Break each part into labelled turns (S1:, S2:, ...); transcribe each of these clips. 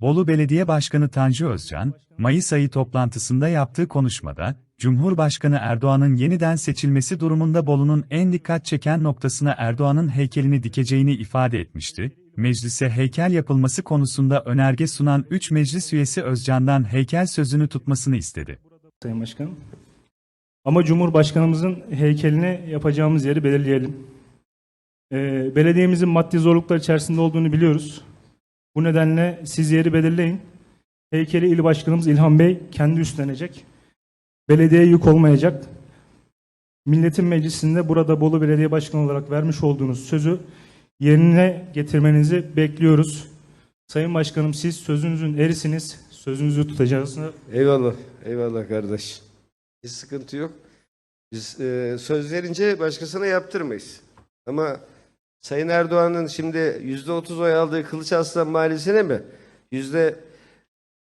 S1: Bolu Belediye Başkanı Tanju Özcan, Mayıs ayı toplantısında yaptığı konuşmada, Cumhurbaşkanı Erdoğan'ın yeniden seçilmesi durumunda Bolu'nun en dikkat çeken noktasına Erdoğan'ın heykelini dikeceğini ifade etmişti. Meclise heykel yapılması konusunda önerge sunan 3 meclis üyesi Özcan'dan heykel sözünü tutmasını istedi.
S2: Sayın Başkanım. Ama Cumhurbaşkanımızın heykelini yapacağımız yeri belirleyelim. Ee, belediyemizin maddi zorluklar içerisinde olduğunu biliyoruz. Bu nedenle siz yeri belirleyin. Heykeli il başkanımız İlhan Bey kendi üstlenecek. Belediyeye yük olmayacak. Milletin Meclisi'nde burada Bolu Belediye Başkanı olarak vermiş olduğunuz sözü yerine getirmenizi bekliyoruz. Sayın Başkanım siz sözünüzün erisiniz. Sözünüzü tutacağınızı
S3: Eyvallah, eyvallah kardeş. Hiç sıkıntı yok. Biz e, söz verince başkasına yaptırmayız. Ama Sayın Erdoğan'ın şimdi yüzde otuz oy aldığı Kılıç Aslan Mahallesi'ne mi? Yüzde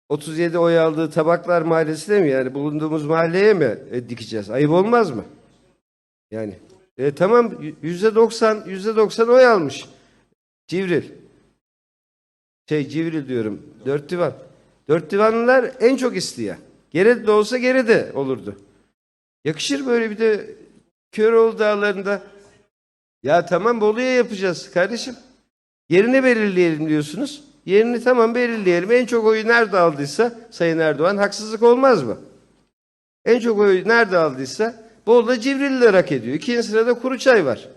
S3: 37 oy aldığı Tabaklar Mahallesi'ne mi? Yani bulunduğumuz mahalleye mi e, dikeceğiz? Ayıp olmaz mı? Yani. E, tamam yüzde 90, yüzde 90 oy almış. Civril. Şey Civril diyorum. Dört divan. Dört divanlılar en çok isteyen. Geride de olsa geride olurdu. Yakışır böyle bir de Köroğlu dağlarında. Ya tamam Bolu'ya yapacağız kardeşim. Yerini belirleyelim diyorsunuz. Yerini tamam belirleyelim. En çok oyu nerede aldıysa Sayın Erdoğan haksızlık olmaz mı? En çok oyu nerede aldıysa Bolu'da Civrilliler hak ediyor. İkinci sırada Kuruçay var.